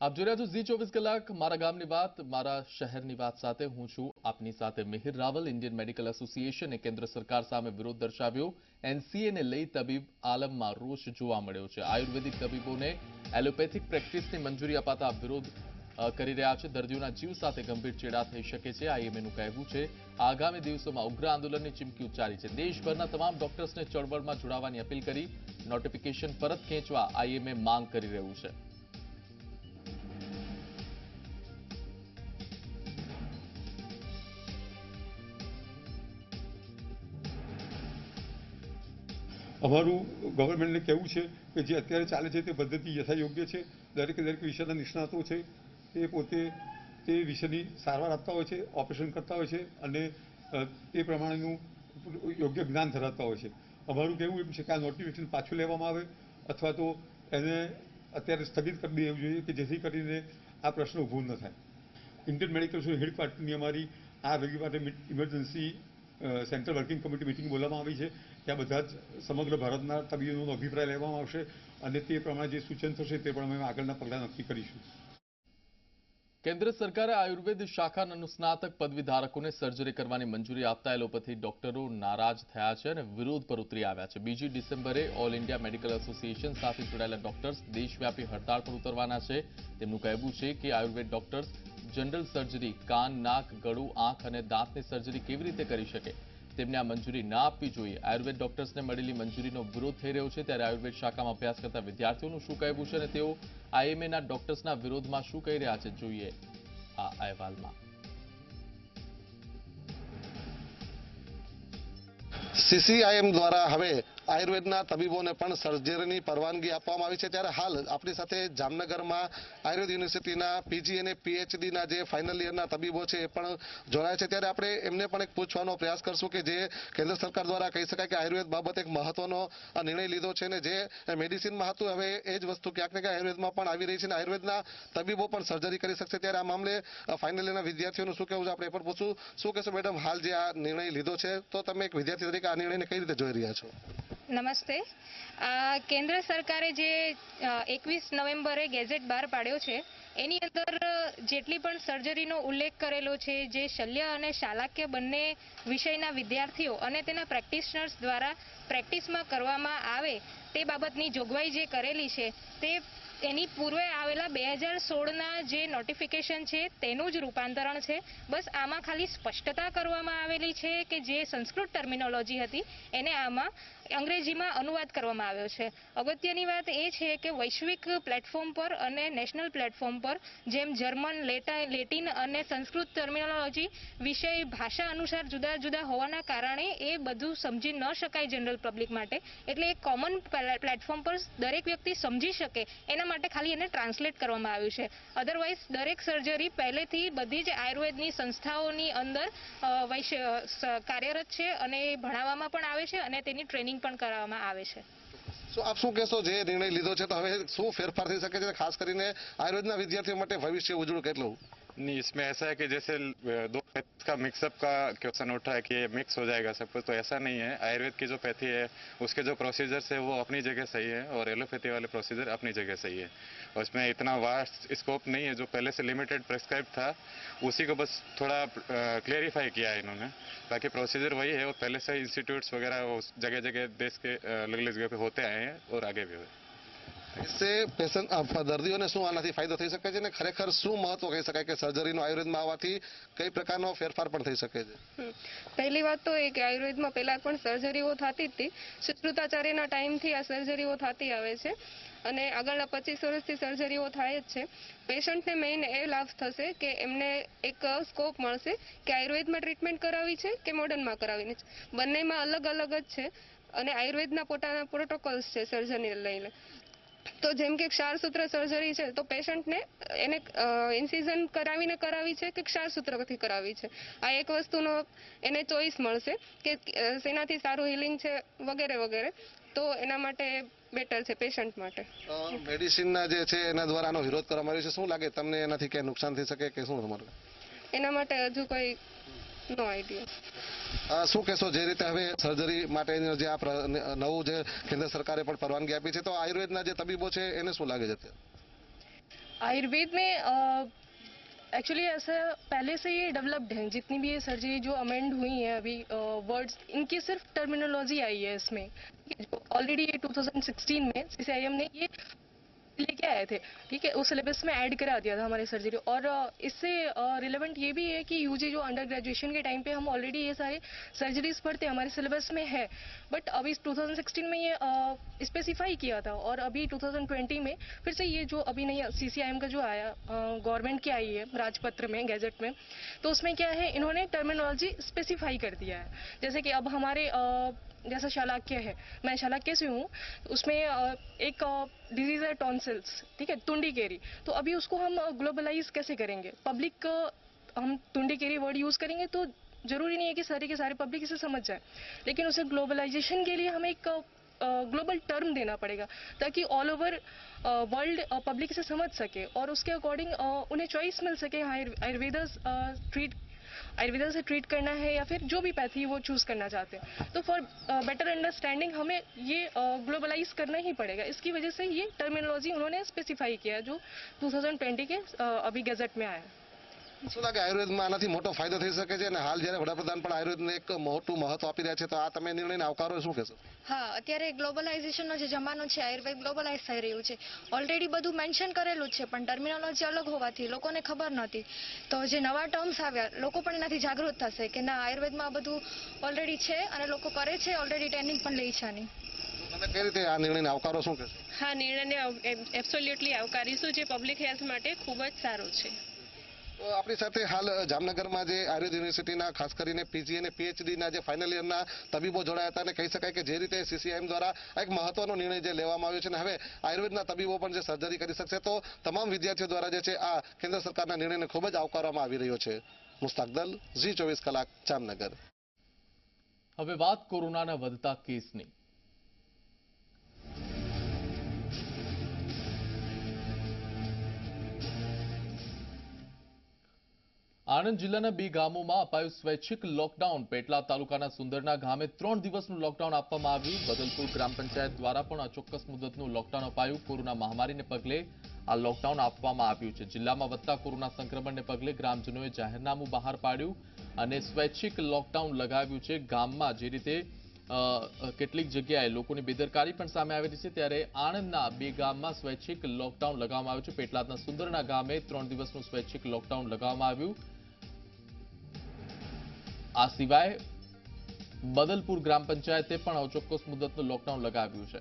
આપ જોઈ રહ્યા છો ઝી ચોવીસ કલાક. મારા ગામની વાત, મારા શહેરની વાત સાથે હું છું આપની સાથે મિહિર રાવલ, ઇન્ડિયન મેડિકલ એસોસિએશને કેન્દ્ર સરકાર સામે વિરોધ દર્શાવ્યો. એનસીએને લઈ તબીબ આલમમાં રોષ જોવા મળ્યો છે. આયુર્વેદિક તબીબોને એલોપેથિક પ્રેક્ટિસની મંજૂરી અપાતા વિરોધ કરી રહ્યા છે. દર્દીઓના જીવ સાથે ગંભીર ચેડા થઈ શકે છે. આઈએમએનું કહેવું છે, આગામી દિવસોમાં ઉગ્ર આંદોલનની ચીમકી ઉચ્ચારી છે. દેશભરના તમામ ડોક્ટર્સને ચળવળમાં જોડાવાની અપીલ કરી. નોટિફિકેશન પરત ખેંચવા આઈએમએ માંગ કરી રહ્યું છે. અમારું ગવર્મેન્ટને કહેવું છે કે જે અત્યારે ચાલે છે તે પદ્ધતિ યથાયોગ્ય છે. દરેકે દરેક વિષયના નિષ્ણાતો છે. તે પોતે તે વિષયની સારવાર આપતા હોય છે ઓપરેશન કરતા હોય છે અને તે પ્રમાણેનું યોગ્ય જ્ઞાન ધરાવતા હોય છે. અમારું કહેવું એમ છે કે આ નોટિફિકેશન પાછું લેવામાં આવે અથવા તો એને અત્યારે સ્થગિત કરી દેવું જોઈએ કે જેથી કરીને આ પ્રશ્ન ઊભો ન થાય. ઇન્ડિયન મેડિકલ હેડક્વાર્ટરની અમારી આ રવિવારે emergency central working committee meeting બોલાવવામાં આવી છે. ત્યાં બધા જ સમગ્ર ભારતના તબીબોનો અભિપ્રાય લેવામાં આવશે અને તે પ્રમાણે જે સૂચન થશે તે પ્રમાણે આગળના પગલાં નક્કી કરીશું. કેન્દ્ર સરકારે આયુર્વેદ શાખાના અનુસ્નાતક પદવીધારકોને સર્જરી કરવાની મંજૂરી આપતા એલોપેથી ડોક્ટરો નારાજ થયા છે અને વિરોધ પર ઉતરી આવ્યા છે. બીજી ડિસેમ્બરે ઓલ ઇન્ડિયા મેડિકલ એસોસિએશન સાથે જોડાયેલા ડોક્ટર્સ દેશવ્યાપી હડતાળ પર ઉતરવાના છે. તેમનું કહેવું છે કે આયુર્વેદ ડોક્ટર્સ જનરલ સર્જરી, કાન, નાક, ગળું, આંખ અને દાંતની સર્જરી કેવી રીતે કરી શકે? તેમને આ મંજૂરી ના આપવી જોઈએ. આયુર્વેદ ડોક્ટર્સને મળેલી મંજૂરીનો વિરોધ થઈ રહ્યો છે. ત્યારે આયુર્વેદ શાખામાં અભ્યાસ કરતા વિદ્યાર્થીઓનું શું કહેવું છે અને તેઓ આઈએમએના ડોક્ટર્સના વિરોધમાં શું કહી રહ્યા છે જોઈએ આ અહેવાલમાં. સીસીઆઈએમ દ્વારા હવે આયુર્વેદના તબીબોને પણ સર્જરીની પરવાનગી આપવામાં આવી છે. ત્યારે હાલ આપણી સાથે જામનગરમાં આયુર્વેદ યુનિવર્સિટીના પીજી અને પીએચડીના જે ફાઇનલ યરના તબીબો છે એ પણ જોડાયા છે. ત્યારે આપણે એમને પણ એક પૂછવાનો પ્રયાસ કરશું કે જે કેન્દ્ર સરકાર દ્વારા કહી શકાય કે આયુર્વેદ બાબતે એક મહત્વનો નિર્ણય લીધો છે ને જે મેડિસિનમાં હતું, હવે એ જ વસ્તુ ક્યાંક ને ક્યાંક આયુર્વેદમાં પણ આવી રહી છે અને આયુર્વેદના તબીબો પણ સર્જરી કરી શકશે. ત્યારે આ મામલે ફાઇનલ યરના વિદ્યાર્થીઓનું શું કહેવું છે આપણે એ પણ પૂછશું. શું કહેશો મેડમ, હાલ જે આ નિર્ણય લીધો છે, તો તમે એક વિદ્યાર્થી તરીકે આ નિર્ણયને કઈ રીતે જોઈ રહ્યા છો? નમસ્તે. કેન્દ્ર સરકારે જે એકવીસ નવેમ્બરે ગેઝેટ બહાર પાડ્યો છે, એની અંદર જેટલી પણ સર્જરીનો ઉલ્લેખ કરેલો છે, જે શલ્ય અને શાલાક્ય બંને વિષયના વિદ્યાર્થીઓ અને તેના પ્રેક્ટિશનર્સ દ્વારા પ્રેક્ટિસમાં કરવામાં આવે તે બાબતની જોગવાઈ જે કરેલી છે, તે એની પૂર્વે આવેલા બે હજાર સોળના જે નોટિફિકેશન છે, તેનું જ રૂપાંતરણ છે. બસ આમાં ખાલી સ્પષ્ટતા કરવામાં આવેલી છે કે જે સંસ્કૃત ટર્મિનોલોજી હતી, એને આમાં અંગ્રેજીમાં અનુવાદ કરવામાં આવ્યો છે. અગત્યની વાત એ છે કે વૈશ્વિક પ્લેટફોર્મ પર અને નેશનલ પ્લેટફોર્મ પર, જેમ જર્મન, લેટા, લેટિન અને સંસ્કૃત ટર્મિનોલોજી વિષય ભાષા અનુસાર જુદા જુદા હોવાના કારણે એ બધું સમજી ન શકાય જનરલ પબ્લિક માટે. એટલે એક કોમન પ્લેટફોર્મ પર દરેક વ્યક્તિ સમજી શકે, એના માટે ખાલી એને ટ્રાન્સલેટ કરવામાં આવ્યું છે. અધરવાઇઝ દરેક સર્જરી પહેલેથી બધી જ આયુર્વેદની સંસ્થાઓની અંદર કાર્યરત છે અને એ ભણાવવામાં પણ આવે છે અને તેની ટ્રેનિંગ પણ કરાવવામાં આવે છે. શું આપ શું કહેશો? જે નિર્ણય લીધો છે, તો હવે શું ફેરફાર થઈ શકે છે? ખાસ કરીને આયુર્વેદના વિદ્યાર્થીઓ માટે ભવિષ્ય ઉજળું કેટલું? नहीं, इसमें ऐसा है कि जैसे दो पैथ का मिक्सअप का क्वेश्चन उठा है कि मिक्स हो जाएगा सब कुछ तो ऐसा नहीं है। आयुर्वेद की जो पैथी है, उसके जो प्रोसीजर्स है, वो अपनी जगह सही है और एलोपैथी वाले प्रोसीजर अपनी जगह सही है। और इसमें इतना वास्ट स्कोप नहीं है, जो पहले से लिमिटेड प्रेस्क्राइब था, उसी को बस थोड़ा क्लियरिफाई किया है इन्होंने। बाकी प्रोसीजर वही है और पहले से इंस्टीट्यूट्स वगैरह जगह जगह देश के अलग अलग जगह पे होते आए हैं और आगे भी हुए। દર્દીઓને શું આનાથી ફાયદો થઈ શકે છે ખરેખર શું મહત્વ કહી શકાય કે સર્જરીનો આયુર્વેદમાં આવવાથી કઈ પ્રકારનો ફેરફાર પણ થઈ શકે છે પહેલી વાત તો એ કે આયુર્વેદમાં પહેલા પણ સર્જરીઓ થતી હતી સુશ્રુતાચાર્યના ટાઈમથી આ સર્જરીઓ થતી આવે છે અને આગળના પચીસ વર્ષથી સર્જરીઓ થાય જ છે પેશન્ટને મેઇન એ લાભ થશે કે એમને એક સ્કોપ મળશે કે આયુર્વેદમાં ટ્રીટમેન્ટ કરાવી છે કે મોડર્નમાં કરાવી છે બંનેમાં અલગ અલગ જ છે અને આયુર્વેદના પોતાના પ્રોટોકોલ્સ છે સર્જરીને લઈને તો જેમ કે ક્ષારસૂત્ર સર્જરી છે તો પેશન્ટને એને ઇન્સિઝન કરાવીને કરાવી છે કે ક્ષારસૂત્રથી કરાવી છે? આ એક વસ્તુનો એને ચોઈસ મળશે કે સેનાથી સારું હિલિંગ છે વગેરે વગેરે. તો એના માટે બેટર છે પેશન્ટ માટે. મેડિસિનના જે છે એના દ્વારા આનો વિરોધ કરવામાં આવ્યો છે. શું લાગે? તમને એનાથી ક્યાંય નુકસાન થઈ શકે કે શું તમારું? એના માટે હજુ કોઈ નો આઈડિયા શું કહેશો જે રીતે હવે સર્જરી માટેનું જે આ પ્ર- નવું જે કેન્દ્ર સરકારે પણ પરવાનગી આપી છે તો આયુર્વેદના જે તબીબો છે એને શું લાગે છે અત્યારે आयुर्वेद में एक्चुअली ऐसा पहले से ये डेवलप्ड है जितनी भी ये सर्जरी जो अमेंड हुई है अभी वर्ड्स इनकी सिर्फ टर्मिनोलॉजी आई है इसमें ऑलरेडी ये 2016 में सीसीआईएम ने ये लेके आए थे? ठीक है, उस सिलेबस में ऐड करा दिया था हमारे सर्जरी और इससे रिलेवेंट ये भी है कि यूजी जो अंडर ग्रेजुएशन के टाइम पे हम ऑलरेडी ये सारे सर्जरीज पढ़ते हैं, हमारे सिलेबस में है। बट अभी 2016 में ये स्पेसिफाई किया था और अभी 2020 में फिर से ये जो अभी नहीं सीसीआईएम का जो आया गवर्नमेंट की आई है, राजपत्र में गैजेट में तो उसमें क्या है, इन्होंने टर्मिनोलॉजी स्पेसिफाई कर दिया है। जैसे कि अब हमारे जैसा शालाक्य है। मैं शालाक्य से हूँ, उसमें एक डिज़ीज़ है टॉन्सिल्स ठीक है तुंडी केरी तो अभी उसको हम ग्लोबलाइज कैसे करेंगे? पब्लिक हम तुंडी केरी वर्ड यूज़ करेंगे तो ज़रूरी नहीं है कि सारे के सारे पब्लिक इसे समझ जाए। लेकिन उसे ग्लोबलाइजेशन के लिए हमें एक ग्लोबल टर्म देना पड़ेगा, ताकि ऑल ओवर वर्ल्ड पब्लिक इसे समझ सके और उसके अकॉर्डिंग उन्हें चॉइस मिल सके आयुर्वेदा ट्रीट आयुर्वेदा से ट्रीट करना है या फिर जो भी पैथी वो चूज़ करना चाहते हैं। तो फॉर बेटर अंडरस्टैंडिंग हमें ये ग्लोबलाइज करना ही पड़ेगा। इसकी वजह से ये टर्मिनोलॉजी उन्होंने स्पेसिफाई किया जो 2020 के uh, अभी गजट में आया है। શું લાગે આયુર્વેદમાં આનાથી મોટો ફાયદો થઈ શકે છે? અને હાલ જ્યારે વડાપ્રધાન પણ આયુર્વેદને એક મોટું મહત્વ આપી રહ્યા છે તો આ તમે નિર્ણયને આવકારો શું? કહેશો હા અત્યારે ગ્લોબલાઇઝેશનનો જે જમાનો છે આયુર્વેદ ગ્લોબલાઇઝ થઈ રહ્યું છે. ઓલરેડી બધું મેન્શન કરેલું છે પણ ટર્મિનોલોજી અલગ હોવાથી લોકોને ખબર નહોતી. તો જે નવા ટર્મ્સ આવ્યા લોકો પણ એનાથી જાગૃત થશે કે ના આયુર્વેદમાં આ બધું ઓલરેડી છે અને લોકો કરે છે ઓલરેડી ટ્રેનિંગ પણ લે છે આની. તમે કઈ રીતે આ નિર્ણયને આવકારો શું? કહેશો હા નિર્ણયને એબ્સોલ્યુટલી આવકારીશું જે પબ્લિક હેલ્થ માટે ખૂબ જ સારો છે. આપણી સાથે હાલ જામનગરમાં જે આયુર્વેદ યુનિવર્સિટીના, ખાસ કરીને પીજી અને પીએચડીના જે ફાઇનલ યરના તબીબો જોડાયા હતા અને કહી શકાય કે જે રીતે સીસીઆઈએમ દ્વારા એક મહત્વનો નિર્ણય જે લેવામાં આવ્યો છે અને હવે આયુર્વેદના તબીબો પણ જે સર્જરી કરી શકશે તો તમામ વિદ્યાર્થીઓ દ્વારા જે છે આ કેન્દ્ર સરકારના નિર્ણયને ખૂબ જ આવકારવામાં આવી રહ્યો છે. મુસ્તાક દલ, ઝી ચોવીસ કલાક, જામનગર. હવે વાત કોરોનાના વધતા કેસની. આણંદ જિલ્લાના બે ગામોમાં અપાયું સ્વૈચ્છિક લોકડાઉન. પેટલા તાલુકાના સુંદરના ગામે ત્રણ દિવસનું લોકડાઉન આપવામાં આવ્યું. બદલપુર ગ્રામ પંચાયત દ્વારા પણ અચોક્કસ મુદતનું લોકડાઉન અપાયું. કોરોના મહામારીને પગલે આ લોકડાઉન આપવામાં આવ્યું છે. જિલ્લામાં વધતા કોરોના સંક્રમણને પગલે ગ્રામજનોએ જાહેરનામું બહાર પાડ્યું અને સ્વૈચ્છિક લોકડાઉન લગાવ્યું છે. ગામમાં જે રીતે કેટલીક જગ્યાએ લોકોની બેદરકારી પણ સામે આવેલી છે, ત્યારે આણંદના બે ગામમાં સ્વૈચ્છિક લોકડાઉન લગાવવામાં આવ્યું છે. પેટલાદના સુંદરના ગામે ત્રણ દિવસનું સ્વૈચ્છિક લોકડાઉન લગાવવામાં આવ્યું. આ સિવાય બદલપુર ગ્રામ પંચાયતે પણ અચોક્કસ મુદતનું લોકડાઉન લગાવ્યું છે.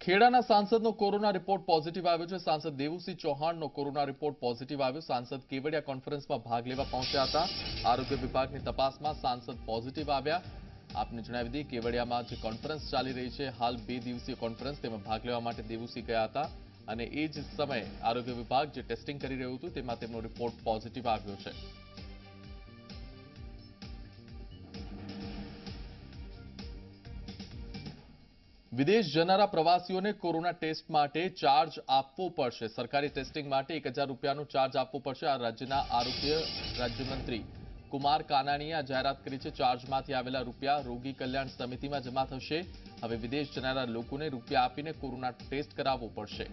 ખેડાના સાંસદનો કોરોના રિપોર્ટ પોઝિટિવ આવ્યો છે. સાંસદ દેવુસિંહ ચૌહાણનો કોરોના રિપોર્ટ પોઝિટિવ આવ્યો. સાંસદ કેવડિયા કોન્ફરન્સમાં ભાગ લેવા પહોંચ્યા હતા. આરોગ્ય વિભાગની તપાસમાં સાંસદ પોઝિટિવ આવ્યા. આપને જણાવી દઈએ, કેવડિયામાં જે કોન્ફરન્સ ચાલી રહી છે, હાલ બે દિવસીય કોન્ફરન્સ તેમાં ભાગ લેવા માટે દેવુસિંહ ગયા હતા. અને એ જ સમયે આરોગ્ય વિભાગ જે ટેસ્ટિંગ કરી રહ્યું હતું, તેમાં તેમનો રિપોર્ટ પોઝિટિવ આવ્યો છે. વિદેશ જનારા પ્રવાસીઓને કોરોના ટેસ્ટ માટે ચાર્જ આપવો પડશે. સરકારી ટેસ્ટિંગ માટે એક હજાર રૂપિયાનો ચાર્જ આપવો પડશે આ રાજ્યના આરોગ્ય રાજ્યમંત્રી કુમાર કાનાણીએ આ જાહેરાત કરી છે. ચાર્જમાંથી આવેલા રૂપિયા રોગી કલ્યાણ સમિતિમાં જમા થશે. હવે વિદેશ જનારા લોકોને રૂપિયા આપીને કોરોના ટેસ્ટ કરાવવો પડશે.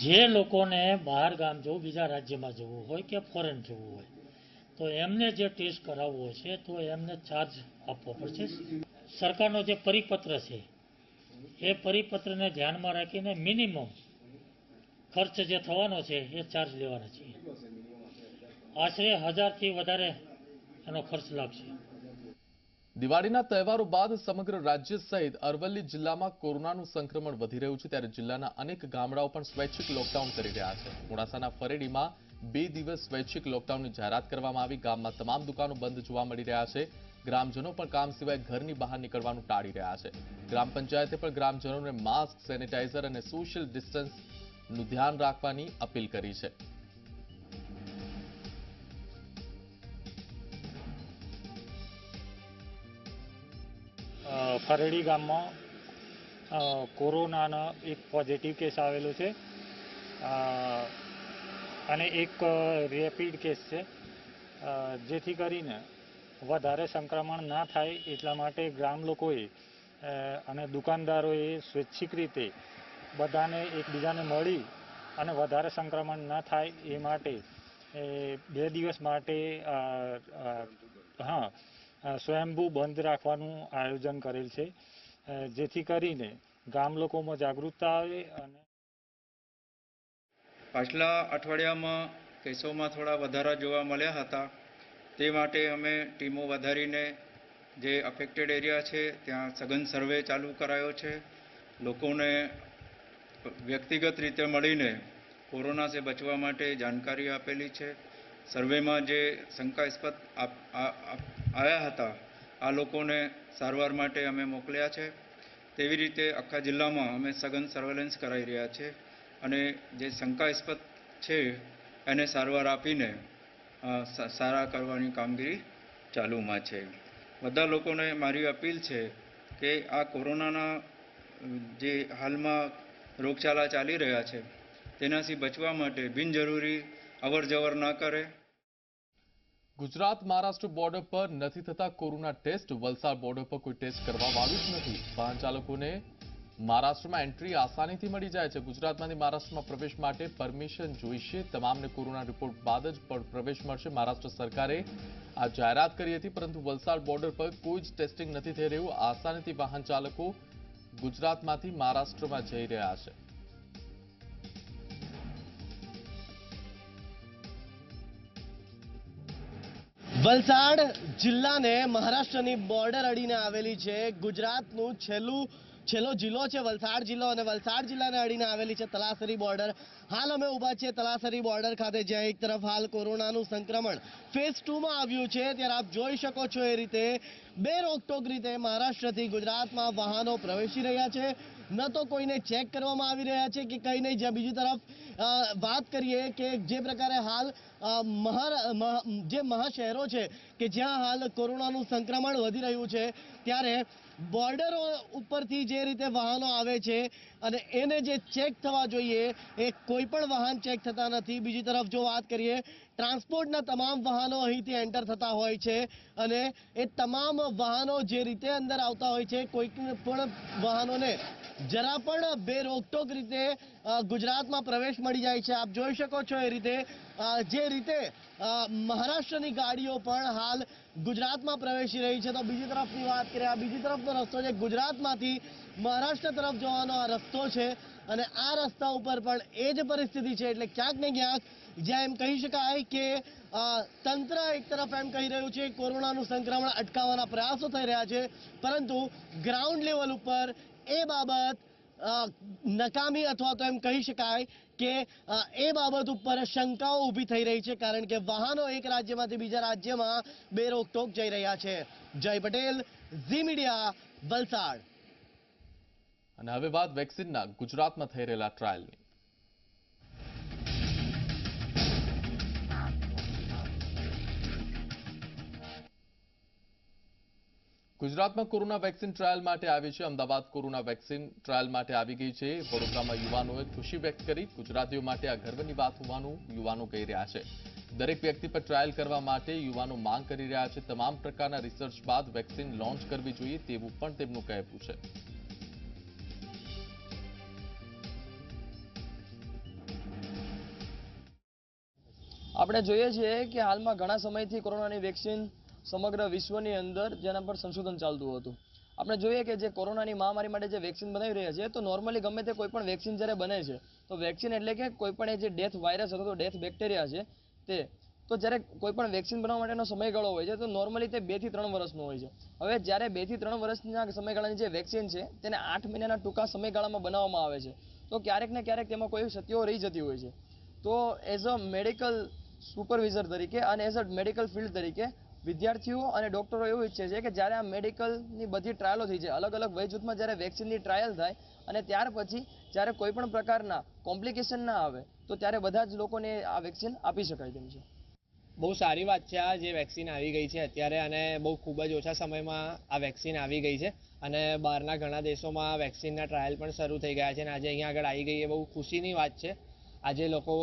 જે લોકોને બહાર ગામ જવું, બીજા રાજ્યમાં જવું હોય કે ફોરેન જવું હોય, તો એમને જે ટેસ્ટ કરાવવો છે, તો એમને ચાર્જ આપવો પડશે. સરકારનો જે પરિપત્ર છે એ પરિપત્રને ધ્યાનમાં રાખીને મિનિમમ ખર્ચ જે થવાનો છે, એ ચાર્જ લેવાના છે. આશરે હજારથી વધારે એનો ખર્ચ લાગશે. દિવાળીના તહેવારો બાદ સમગ્ર રાજ્ય સહિત અરવલ્લી જિલ્લામાં કોરોનાનું સંક્રમણ વધી રહ્યું છે. ત્યારે જિલ્લાના અનેક ગામડાઓ પણ સ્વૈચ્છિક લોકડાઉન કરી રહ્યા છે. મોડાસાના ફરેડીમાં બે દિવસ સ્વૈચ્છિક લોકડાઉનની જાહેરાત કરવામાં આવી. ગામમાં તમામ દુકાનો બંધ જોવા મળી રહ્યા છે. ગ્રામજનો પણ કામ સિવાય ઘરની બહાર નીકળવાનું ટાળી રહ્યા છે. ગ્રામ પંચાયતે પણ ગ્રામજનોને માસ્ક, સેનિટાઈઝર અને સોશિયલ ડિસ્ટન્સનું ધ્યાન રાખવાની અપીલ કરી છે. ફરેડી ગામમાં કોરોનાનો એક પોઝિટિવ કેસ આવેલો છે. અને એક રેપિડ કેસ છે. જેથી કરીને વધારે સંક્રમણ ના થાય એટલા માટે ગ્રામ લોકોએ અને દુકાનદારોએ સ્વૈચ્છિક રીતે બધાને એકબીજાને મળી અને વધારે સંક્રમણ ન થાય એ માટે બે દિવસ માટે હા સ્વયંભૂ બંધ રાખવાનું આયોજન કરેલ છે. જેથી કરીને ગામ લોકોમાં જાગૃતતા આવે અને પાછલા અઠવાડિયામાં કેસોમાં થોડા વધારા જોવા મળ્યા હતા. તે માટે અમે ટીમો વધારીને જે અફેક્ટેડ એરિયા છે, ત્યાં સઘન સર્વે ચાલુ કરાયો છે. લોકોને વ્યક્તિગત રીતે મળીને કોરોના સે બચવા માટે જાણકારી આપેલી છે. સર્વેમાં જે શંકાસ્પદ આવ્યા હતા, આ લોકોને સારવાર માટે અમે મોકલ્યા છે. તેવી રીતે આખા જિલ્લામાં અમે સઘન સર્વેલન્સ કરાવી રહ્યા છે. અને જે શંકાસ્પદ છે, એને સારવાર આપીને સારા કરવાની કામગીરી ચાલુમાં છે. બધા લોકોને મારી અપીલ છે કે આ કોરોનાના, જે હાલમાં રોગચાળા ચાલી રહ્યા છે, તેનાથી બચવા માટે બિનજરૂરી અવર જવર ના કરે. ગુજરાત મહારાષ્ટ્ર બોર્ડર પર નથી થતા કોરોના ટેસ્ટ. વલસાડ બોર્ડર પર કોઈ ટેસ્ટ કરવા વાળું જ નથી. વાહન ચાલકોને મહારાષ્ટ્રમાં એન્ટ્રી આસાનીથી મળી જાય છે. ગુજરાતમાંથી મહારાષ્ટ્રમાં પ્રવેશ માટે પરમિશન જોઈશે. તમામને કોરોના રિપોર્ટ બાદ જ પ્રવેશ મળશે. મહારાષ્ટ્ર સરકારે આ જાહેરાત કરી હતી, પરંતુ વલસાડ બોર્ડર પર કોઈ જ ટેસ્ટિંગ નથી થઈ રહ્યું. આસાનીથી વાહન ચાલકો ગુજરાતમાંથી મહારાષ્ટ્રમાં જઈ રહ્યા છે. વલસાડ જિલ્લાને મહારાષ્ટ્રની બોર્ડર અડીને આવેલી છે. ગુજરાતનું છેલ્લું છેલ્લો જિલ્લો છે, વલસાડ જિલ્લો અને વલસાડ જિલ્લાને અડીને આવેલી છે તલાસરી બોર્ડર. હાલ અમે ઊભા છીએ તલાસરી બોર્ડર ખાતે, જ્યાં એક તરફ હાલ કોરોનાનું સંક્રમણ ફેઝ ટુમાં આવ્યું છે. ત્યારે આપ જોઈ શકો છો એ રીતે બે રોકટોક રીતે મહારાષ્ટ્રથી ગુજરાતમાં વાહનો પ્રવેશી રહ્યા છે. ન તો કોઈને ચેક કરવામાં આવી રહ્યા છે કે કંઈ નહીં. જ્યાં બીજી તરફ વાત કરીએ કે જે પ્રકારે હાલ મહા- જે મહાશહેરો છે કે જ્યાં હાલ કોરોનાનું સંક્રમણ વધી રહ્યું છે, ત્યારે બોર્ડરો ઉપરથી જે રીતે વાહનો આવે છે અને એને જે ચેક થવા જોઈએ, એ કોઈ પણ વાહન ચેક થતા નથી. બીજી તરફ જો વાત કરીએ, ટ્રાન્સપોર્ટના તમામ વાહનો અહીંથી એન્ટર થતા હોય છે અને એ તમામ વાહનો જે રીતે અંદર આવતા હોય છે કોઈ પણ વાહનોને જરા પણ બે રોકટોક રીતે ગુજરાતમાં પ્રવેશ મળી જાય છે. આપ જોઈ શકો છો એ રીતે જે રીતે મહારાષ્ટ્રની ગાડીઓ પણ હાલ ગુજરાતમાં પ્રવેશી રહી છે. તો બીજી તરફની વાત કરીએ, આ બીજી તરફનો રસ્તો છે. ગુજરાતમાંથી મહારાષ્ટ્ર તરફ જવાનો આ રસ્તો છે અને આ રસ્તા ઉપર પણ એ જ પરિસ્થિતિ છે. એટલે ક્યાંક ને ક્યાંક જ્યાં એમ કહી શકાય કે તંત્ર એક તરફ એમ કહી રહ્યું છે, કોરોનાનું સંક્રમણ અટકાવવાના પ્રયાસો થઈ રહ્યા છે. પરંતુ ગ્રાઉન્ડ લેવલ ઉપર એ બાબત નકામી અથવા તો એમ કહી શકાય કે એ બાબત ઉપર શંકાઓ ઊભી થઈ રહી છે કારણ કે વાહનો એક રાજ્યમાંથી બીજા રાજ્યમાં બે રોકટોક જઈ રહ્યા છે. જય પટેલ, ઝી મીડિયા, વલસાડ. અને હવે વાત વેક્સિનના ગુજરાતમાં થઈ રહેલા ટ્રાયલની ગુજરાતમાં કોરોના વેક્સિન ટ્રાયલ માટે આવી છે. અમદાવાદ કોરોના વેક્સિન ટ્રાયલ માટે આવી ગઈ છે. વડોદરામાં યુવાનોએ ખુશી વ્યક્ત કરી. ગુજરાતીઓ માટે આ ગર્વની વાત હોવાનું યુવાનો કહી રહ્યા છે. દરેક વ્યક્તિ પર ટ્રાયલ કરવા માટે યુવાનો માંગ કરી રહ્યા છે. તમામ પ્રકારના રિસર્ચ બાદ વેક્સિન લોન્ચ કરવી જોઈએ તેવું પણ તેમનું કહેવું છે. આપણે જોઈએ છીએ કે હાલમાં ઘણા સમયથી કોરોનાની વેક્સિન સમગ્ર વિશ્વની અંદર જેના પર સંશોધન ચાલતું હતું. આપણે જોઈએ કે જે કોરોનાની મહામારી માટે જે વેક્સિન બનાવી રહ્યા છે, તો નોર્મલી ગમે તે કોઈ પણ વેક્સિન જ્યારે બને છે, તો વેક્સિન એટલે કે કોઈ પણ એ જે ડેથ વાયરસ અથવા તો ડેથ બેક્ટેરિયા છે, તે. તો જ્યારે કોઈ પણ વેક્સિન બનાવવા માટેનો સમયગાળો હોય છે, તો નોર્મલી તે બેથી ત્રણ વર્ષનો હોય છે. હવે જ્યારે બેથી ત્રણ વર્ષના સમયગાળાની જે વેક્સિન છે, તેને આઠ મહિનાના ટૂંકા સમયગાળામાં બનાવવામાં આવે છે, તો ક્યારેક ને ક્યારેક તેમાં કોઈ સત્યો રહી જતી હોય છે. તો એઝ અ મેડિકલ સુપરવિઝર તરીકે અને એઝ અ મેડિકલ ફિલ્ડ તરીકે વિદ્યાર્થીઓ અને ડોક્ટરો એવું ઈચ્છે છે કે જ્યારે આ મેડિકલની બધી ટ્રાયલો થઈ છે અલગ અલગ વય જૂથમાં જ્યારે વેક્સિનની ટ્રાયલ થાય અને ત્યાર પછી જ્યારે કોઈ પણ પ્રકારના કોમ્પ્લિકેશન ના આવે, તો ત્યારે બધા જ લોકોને આ વેક્સિન આપી શકાય તેમ છે. બહુ સારી વાત છે આ જે વેક્સિન આવી ગઈ છે અત્યારે અને બહુ ખૂબ જ ઓછા સમયમાં આ વેક્સિન આવી ગઈ છે અને બહારના ઘણા દેશોમાં વેક્સિનના ટ્રાયલ પણ શરૂ થઈ ગયા છે અને આજે અહીંયા આગળ આવી ગઈ એ બહુ ખુશીની વાત છે. આજે લોકો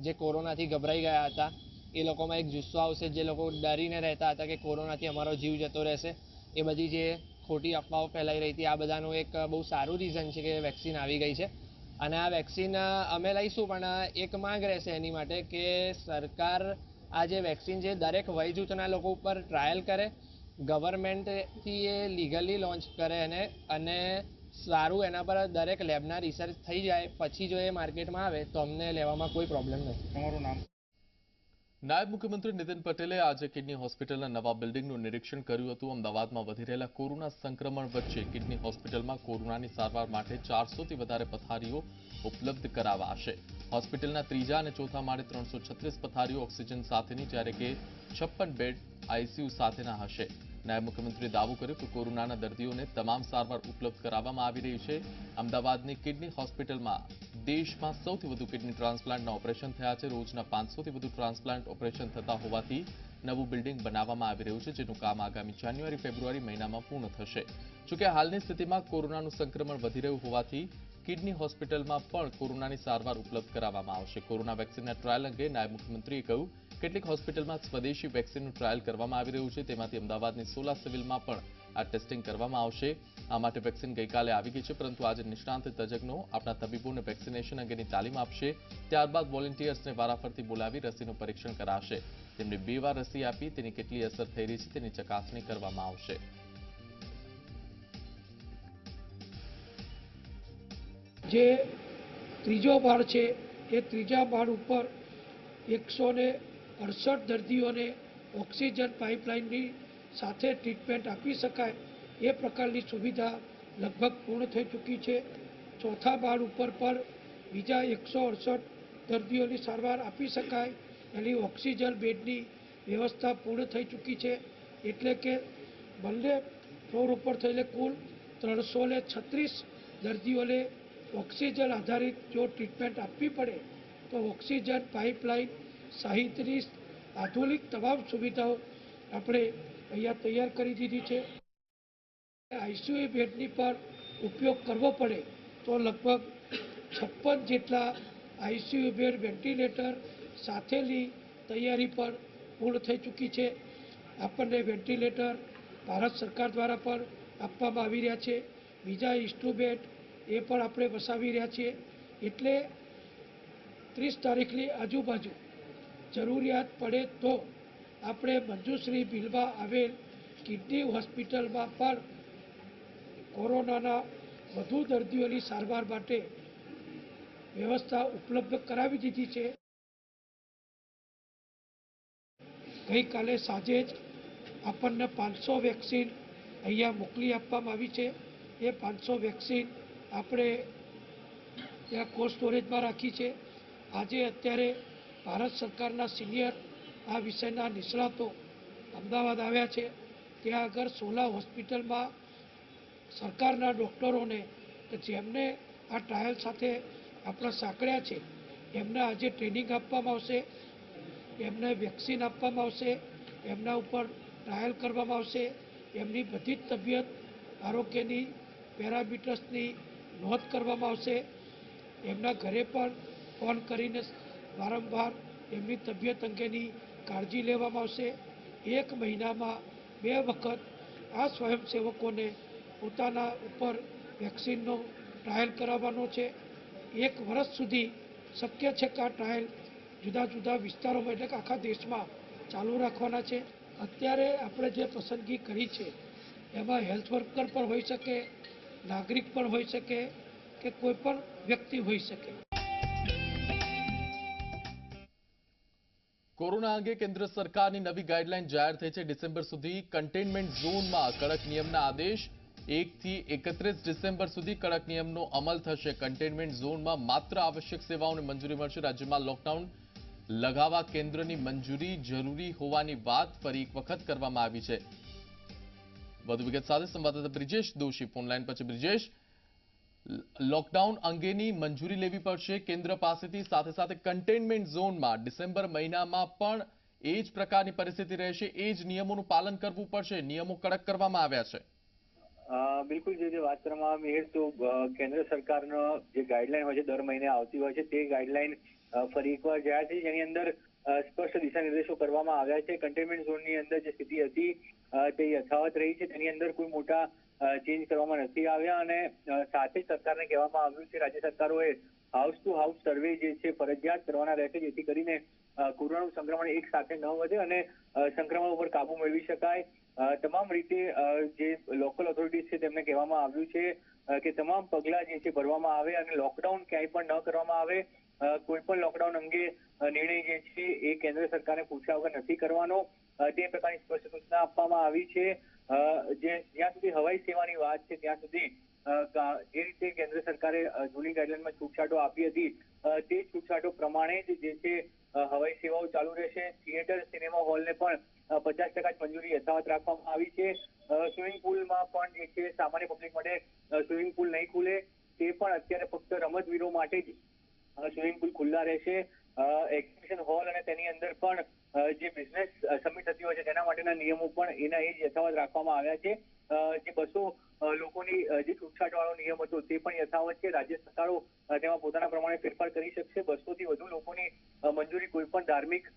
જે કોરોનાથી ગભરાઈ ગયા હતા એ લોકોમાં એક જુસ્સો આવશે જે લોકો ડરીને રહેતા હતા કે કોરોનાથી અમારો જીવ જતો રહેશે. એ બધી જે ખોટી અફવાઓ ફેલાઈ રહી હતી, આ બધાનું એક બહુ સારું રીઝન છે કે વેક્સિન આવી ગઈ છે. અને આ વેક્સિન અમે લઈશું, પણ એક માંગ રહેશે એની માટે કે સરકાર આ જે વેક્સિન છે, દરેક વય જૂથના લોકો ઉપર ટ્રાયલ કરે ગવર્મેન્ટથી એ લીગલી લોન્ચ કરે અને અને સારું એના પર દરેક લેબના રિસર્ચ થઈ જાય, પછી જો એ માર્કેટમાં આવે તો અમને લેવામાં કોઈ પ્રોબ્લેમ નથી. તમારું નામ? નાયબ મુખ્યમંત્રી નીતિન પટેલે આજે કિડની હોસ્પિટલના નવા બિલ્ડિંગનું નિરીક્ષણ કર્યું હતું. અમદાવાદમાં વધી રહેલા કોરોના સંક્રમણ વચ્ચે કિડની હોસ્પિટલમાં કોરોનાની સારવાર માટે ચારસોથી વધારે પથારીઓ ઉપલબ્ધ કરાવાશે હોસ્પિટલના ત્રીજા અને ચોથા માળે ત્રણસો છત્રીસ પથારીઓ ઓક્સિજન સાથેની, જ્યારે કે છપ્પન બેડ આઈસીયુ સાથેના હશે. નાયબ મુખ્યમંત્રીએ દાવો કર્યો કે કોરોનાના દર્દીઓને તમામ સારવાર ઉપલબ્ધ કરાવવામાં આવી રહી છે. અમદાવાદની કિડની હોસ્પિટલમાં દેશમાં સૌથી વધુ કિડની ટ્રાન્સપ્લાન્ટના ઓપરેશન થયા છે. રોજના પાંચસોથી વધુ ટ્રાન્સપ્લાન્ટ ઓપરેશન થતા હોવાથી નવું બિલ્ડિંગ બનાવવામાં આવી રહ્યું છે, જેનું કામ આગામી જાન્યુઆરી, ફેબ્રુઆરી મહિનામાં પૂર્ણ થશે. જોકે હાલની સ્થિતિમાં કોરોનાનું સંક્રમણ વધી રહ્યું હોવાથી કિડની હોસ્પિટલમાં પણ કોરોનાની સારવાર ઉપલબ્ધ કરાવવામાં આવશે. કોરોના વેક્સિનના ટ્રાયલ અંગે નાયબ મુખ્યમંત્રીએ કહ્યું કેટલીક હોસ્પિટલમાં સ્વદેશી વેક્સિનનું ટ્રાયલ કરવામાં આવી રહ્યું છે. તેમાંથી અમદાવાદની સોલા સિવિલમાં પણ આ ટેસ્ટિંગ કરવામાં આવશે. આ માટે વેક્સિન ગઈકાલે આવી ગઈ છે, પરંતુ આજે નિષ્ણાંત તજજ્ઞો આપણા તબીબોને વેક્સિનેશન અંગેની તાલીમ આપશે. ત્યારબાદ વોલેન્ટિયર્સને વારાફરતી બોલાવી રસીનું પરીક્ષણ કરાશે. તેમને બે વાર રસી આપી તેની કેટલી અસર થઈ રહી છે તેની ચકાસણી કરવામાં આવશે. જે ત્રીજો માળ છે, એ ત્રીજા માળ ઉપર એકસો ને અડસઠ દર્દીઓને ઓક્સિજન પાઇપલાઇનની સાથે ટ્રીટમેન્ટ આપી શકાય, એ પ્રકારની સુવિધા લગભગ પૂર્ણ થઈ ચૂકી છે. ચોથા બાળ ઉપર પર બીજા એકસો અડસઠ દર્દીઓની સારવાર આપી શકાય. એની ઓક્સિજન બેડની વ્યવસ્થા પૂર્ણ થઈ ચૂકી છે. એટલે કે બંને ફ્લોર ઉપર થઈને કુલ ત્રણસો છત્રીસ દર્દીઓને ઓક્સિજન આધારિત જો ટ્રીટમેન્ટ આપવી પડે, તો ઓક્સિજન પાઇપલાઇન સહિતની આધુનિક તમામ સુવિધાઓ આપણે અહીંયા તૈયાર કરી દીધી છે. આઈસીયુ બેડની પણ ઉપયોગ કરવો પડે તો લગભગ છપ્પન જેટલા આઈસીયુ બેડ વેન્ટિલેટર સાથેની તૈયારી પણ પૂર્ણ થઈ ચૂકી છે. આપણને વેન્ટિલેટર ભારત સરકાર દ્વારા પણ આપવામાં આવી રહ્યા છે. બીજા ઇન્સ્ટ્રુમેન્ટ એ પણ આપણે વસાવી રહ્યા છીએ. એટલે ત્રીસ તારીખની આજુબાજુ જરૂરિયાત પડે તો આપણે મંજુશ્રી બિલમાં આવેલ કિડની હોસ્પિટલમાં પણ કોરોનાના વધુ દર્દીઓની સારવાર માટે વ્યવસ્થા ઉપલબ્ધ કરાવી દીધી છે. ગઈકાલે સાંજે જ આપણને પાંચસો વેક્સિન અહીંયા મોકલી આપવામાં આવી છે. એ પાંચસો વેક્સિન આપણે ત્યાં કોલ્ડ સ્ટોરેજમાં રાખી છે. આજે અત્યારે ભારત સરકારના સિનિયર આ વિષયના નિષ્ણાતો અમદાવાદ આવ્યા છે. ત્યાં આગળ સોલા હોસ્પિટલમાં સરકારના ડૉક્ટરોને કે જેમને આ ટ્રાયલ સાથે આપણા સાંકળ્યા છે, એમને આજે ટ્રેનિંગ આપવામાં આવશે, એમને વેક્સિન આપવામાં આવશે, એમના ઉપર ટ્રાયલ કરવામાં આવશે. એમની બધી જ તબિયત આરોગ્યની, પેરામીટર્સની નોંધ કરવામાં આવશે. એમના ઘરે પણ ફોન કરીને વારંવાર એમની તબિયત અંગેની કાળજી લેવામાં આવશે. એક મહિનામાં બે વખત આ સ્વયંસેવકોને પોતાના ઉપર વેક્સિનનો ટ્રાયલ કરાવવાનો છે. એક વર્ષ સુધી શક્ય છે કે આ ટ્રાયલ જુદા જુદા વિસ્તારોમાં એટલે કે આખા દેશમાં ચાલુ રાખવાના છે. અત્યારે આપણે જે પસંદગી કરી છે, એમાં હેલ્થ વર્કર પણ હોઈ શકે, નાગરિક પણ હોઈ શકે કે કોઈ પણ વ્યક્તિ હોઈ શકે. કોરોના અંગે કેન્દ્ર સરકારની નવી ગાઈડલાઈન જાહેર થઈ છે. ડિસેમ્બર સુધી કન્ટેનમેન્ટ ઝોનમાં કડક નિયમના આદેશ એકથી એકત્રીસ ડિસેમ્બર સુધી કડક નિયમનો અમલ થશે. કન્ટેનમેન્ટ ઝોનમાં માત્ર આવશ્યક સેવાઓને મંજૂરી મળશે. રાજ્યમાં લોકડાઉન લગાવવા કેન્દ્રની મંજૂરી જરૂરી હોવાની વાત ફરી એક વખત કરવામાં આવી છે. વધુ વિગત સાથે સંવાદદાતા બ્રિજેશ દોશી ફોનલાઈન પછી બ્રિજેશ લોકડાઉન અંગેની મંજૂરી લેવી પડશે. કેન્દ્ર પાસેથી સાથે સાથે કન્ટેનમેન્ટ ઝોનમાં ડિસેમ્બર મહિનામાં પણ એ જ પ્રકારની પરિસ્થિતિ રહેશે. એ જ નિયમોનું પાલન કરવું પડશે. નિયમો કડક કરવામાં આવ્યા છે. બિલકુલ જે વાત કરવામાં આવી છે તો કેન્દ્ર સરકારનો જે ગાઈડલાઈન હોય છે, દર મહિને આવતી હોય છે, તે ગાઈડલાઈન ફરી એકવાર જાહેર થઈ જેની અંદર સ્પષ્ટ દિશા નિર્દેશો કરવામાં આવ્યા છે. કન્ટેનમેન્ટ ઝોનની અંદર જે સ્થિતિ હતી તે યથાવત રહી છે. તેની અંદર કોઈ મોટા ચેન્જ કરવામાં નથી આવ્યા અને સાથે સરકારને કહેવામાં આવ્યું છે રાજ્ય સરકારોએ હાઉસ ટુ હાઉસ સર્વે જે છે ફરજિયાત કરવાના રહેશે, જેથી કરીને કોરોનાનું સંક્રમણ એક સાથે ન વધે અને સંક્રમણ ઉપર કાબુ મેળવી શકાય. તમામ રીતે જે લોકલ ઓથોરિટીઝ છે તેમને કહેવામાં આવ્યું છે કે તમામ પગલાં જે છે ભરવામાં આવે અને લોકડાઉન ક્યાંય પણ ન કરવામાં આવે. કોઈ પણ લોકડાઉન અંગે નિર્ણય જે છે એ કેન્દ્ર સરકારને પૂછ્યા વગર નથી કરવાનો. તે પ્રકારની સ્પષ્ટ સૂચના આપવામાં આવી છે. જે જ્યાં સુધી હવાઈ સેવાની વાત છે, ત્યાં સુધી જે રીતે કેન્દ્ર સરકારે જૂની ગાઈડલાઈનમાં છૂટછાટો આપી હતી તે છૂટછાટો પ્રમાણે જ જે છે હવાઈ સેવાઓ ચાલુ રહેશે. થિયેટર, સિનેમા હોલને પણ પચાસ ટકા જ મંજૂરી યથાવત રાખવામાં આવી છે. સ્વિમિંગ પુલમાં પણ જે છે, સામાન્ય પબ્લિક માટે સ્વિમિંગ પુલ નહીં ખુલે. તે પણ અત્યારે ફક્ત રમતવીરો માટે જ સ્વિમિંગ પુલ ખુલ્લા રહેશે. એક્ઝિબિશન હોલ અને તેની અંદર પણ જે બિઝનેસ સબમિટ થતી હોય છે તેના માટેના નિયમો પણ એના એ જ યથાવત રાખવામાં આવ્યા છે. જે બસો લોકોની જે છૂટછાટવાળો નિયમ હતો તે પણ યથાવત છે. રાજ્ય સરકારો તેમાં પોતાના પ્રમાણે ફેરફાર કરી શકશે. બસોથી વધુ લોકોની મંજૂરી કોઈ પણ ધાર્મિક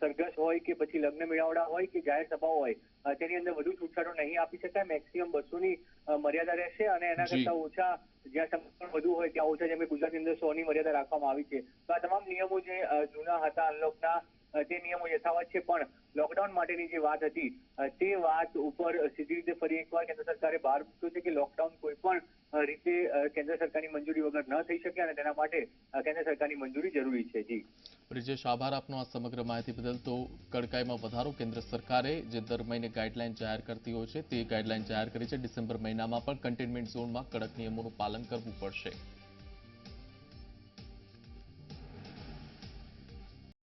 સરઘસ હોય કે પછી લગ્ન મેળાવડા હોય કે જાહેર સભાઓ હોય તેની અંદર વધુ છૂટછાટો નહીં આપી શકાય. મેક્સિમમ બસોની મર્યાદા રહેશે અને એના કરતા ઓછા જ્યાં સંપર્ક વધુ હોય ત્યાં ઓછા જેમ કે ગુજરાતની અંદર સો ની મર્યાદા રાખવામાં આવી છે. તો આ તમામ નિયમો જે જૂના હતા અનલોકના તે નિયમો યથાવત છે. પણ લોકડાઉન માટેની જે વાત હતી તે વાત ઉપર સીધી રીતે ફરી એકવાર કેન્દ્ર સરકારે બહાર મૂક્યું છે કે લોકડાઉન કોઈ પણ રીતે કેન્દ્ર સરકારની મંજૂરી વગર ન થઈ શકે અને તેના માટે કેન્દ્ર સરકારની મંજૂરી જરૂરી છે. જી. બ્રિજેશ, આભાર આપનો આ સમગ્ર માહિતી બદલ. તો કડકાઈમાં વધારો કેન્દ્ર સરકારે જે દર મહિને ગાઈડલાઈન જાહેર કરતી હોય છે, તે ગાઈડલાઈન જાહેર કરી છે. ડિસેમ્બર મહિનામાં પણ કન્ટેનમેન્ટ ઝોનમાં કડક નિયમોનું પાલન કરવું પડશે.